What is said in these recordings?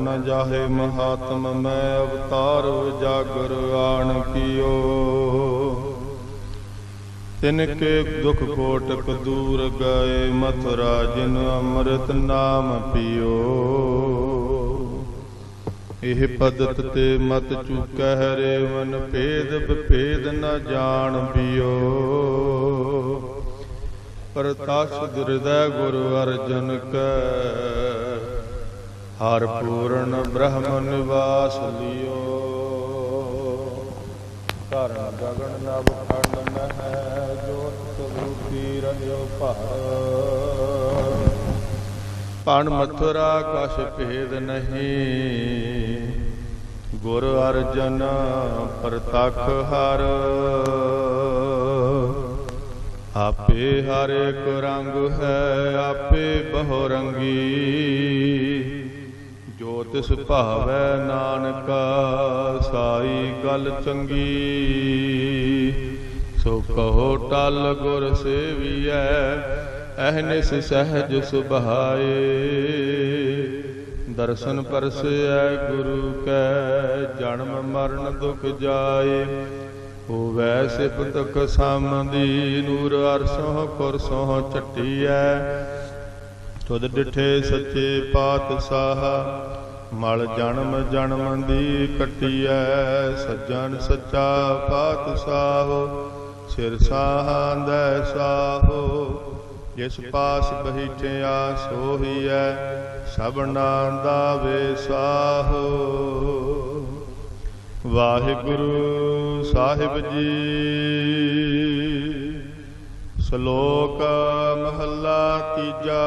ਨ ਜਾਹੇ ਮਹਾਤਮ, ਮੈਂ ਅਵਤਾਰ ਉਜਾਗਰ ਆਣ ਕੀਓ। ਤਿਨ ਕੇ ਦੁਖ ਕੋਟਕ ਦੂਰ ਗਏ ਮਥੁਰਾ, ਜਿਨ ਅੰਮ੍ਰਿਤ ਨਾਮ ਪੀਓ। ਇਹ ਪਦਤ ਤੇ ਮਤ ਚੁਕਹਿ ਰੇ ਮਨ, ਭੇਦ ਵਿਭੇਦ ਨ ਜਾਣ ਬਿਓ ਪ੍ਰਤਾਸ਼ ਹਿਰਦੈ ਗੁਰੂ ਅਰਜਨ ਕੈ ਹਰ ਪੂਰਨ ਬ੍ਰਹਮ ਨਿਵਾਸ ਲਿਓ। ਕਰਨ ਗਗਨ ਨਭ ਖੰਡ ਮਹਿ, ਜੋਤ ਸਰੂਪੀ ਰਹਿਓ ਭਾਰ। ਪਣ ਮਥੁਰਾ ਕਛ ਭੇਦ ਨਹੀਂ, ਗੁਰ ਅਰਜਨ ਪ੍ਰਤਖ ਹਰ। ਆਪੇ ਹਰ ਇੱਕ ਰੰਗ ਹੈ, ਆਪੇ ਬਹੁ ਰੰਗੀ। ਤਿਸ ਭਾਵੈ ਨਾਨਕਾ, ਸਾਈ ਗੱਲ ਚੰਗੀ। ਸੋ ਕਹੋ ਟਲ ਗੁਰ ਸੇਵੀਐ ਅਹਨਿਸ ਸਹਿਜ ਸੁਭਾਏ। ਦਰਸ਼ਨ ਪਰਸੈ ਗੁਰੂ ਕੈ, ਜਨਮ ਮਰਨ ਦੁਖ ਜਾਏ। ਹੋਵੈ ਸਿਫਤਕ ਸਾਮਦੀ ਨੂਰ ਅਰਸੋਂ ਕੁਰਸੋਂ ਚਟੀਐ ਤੁਧ ਡਿਠੇ ਸੱਚੇ ਪਾਤਸ਼ਾਹ ਮਲ ਜਨਮ ਜਨਮ ਦੀ ਕਟੀਐ, ਸੱਜਣ ਸੱਚਾ ਪਾਤਸ਼ਾਹ ਸਿਰ ਸਾਹੰਦੈ ਸਾਹੋ। ਜਿਸ ਪਾਸ ਬਹਿਠਿਆ ਸੋਹੀਐ ਸਭਨਾ ਦਾ ਵੇਸਾਹੋ ਵਾਹਿਗੁਰੂ ਸਾਹਿਬ ਜੀ, ਸ਼ਲੋਕ ਮਹੱਲਾ ਤੀਜਾ।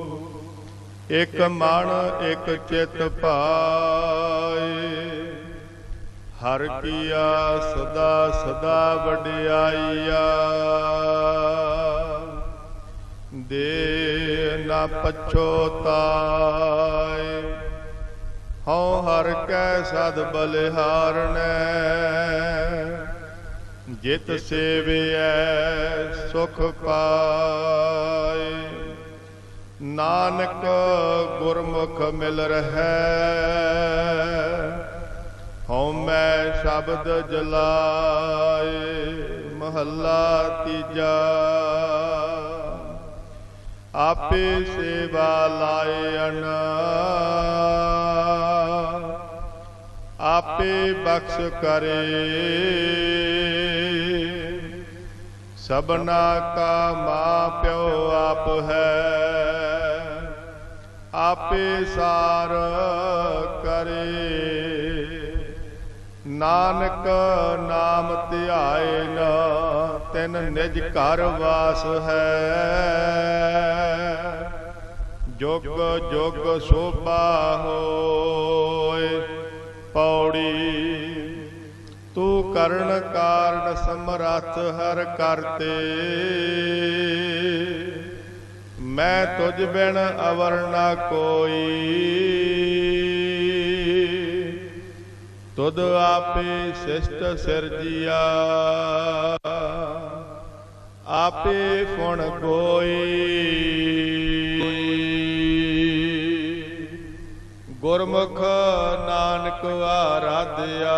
ਇਕ ਮਨ, ਇਕ ਚਿਤ ਪਾਏ। ਹਰ ਕੀਆ ਸਦਾ ਸਦਾ ਵਡਿਆਈਆ। ਦੇ ਨਾ ਪਛੋਤਾਏ ਹਉ ਹਰ ਕੈ ਸਦ ਬਲਿਹਾਰਣੈ ਜਿਤ ਸੇਵਿਐ ਸੁਖ ਪਾਏ। ਨਾਨਕ ਗੁਰਮੁਖ ਮਿਲ ਰਹੈ। ਹਉ ਮੈਂ ਸ਼ਬਦ ਜਲਾਏ, ਮਹੱਲਾ ਤੀਜਾ। ਆਪੇ ਸੇਵਾ ਲਾਇਣ ਆਪੇ ਬਖਸ਼ ਕਰੇ। ਸਭਨਾ ਕਾ ਮਾਂ ਪਿਓ ਆਪ ਹੈ। ਆਪੇ ਸਾਰ ਕਰੇ। ਨਾਨਕ ਨਾਮ ਧਿਆਏ ਨ, ਤਿਨ ਨਿਜ ਘਰ ਵਾਸ ਹੈ। ਜੁਗ ਜੁਗ ਸੋਭਾ ਹੋਏ, ਪੌੜੀ ਕਰਨ ਕਾਰਨ ਸਮਰੱਥ ਹਰ ਕਰਤੇ। ਮੈਂ ਤੁਝ ਬਿਨ ਅਵਰ ਨਾ ਕੋਈ। ਤੁਧ ਆਪੇ ਸਿਸ਼ਟ ਸਿਰਜੀਆ। ਆਪੇ ਫੁਣ ਕੋਈ। ਗੁਰਮੁਖ ਨਾਨਕ ਆਰਾਧਿਆ।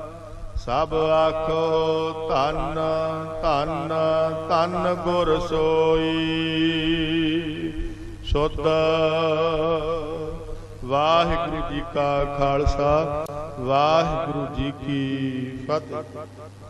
ਸਭ ਆਖੋ ਧੰਨ ਧੰਨ ਧੰਨ ਗੁਰ ਸੋਈ। ਸੁਧ ਵਾਹਿਗੁਰੂ ਜੀ ਕਾ ਖਾਲਸਾ, ਵਾਹਿਗੁਰੂ ਜੀ ਕੀ ਫਤਿਹ।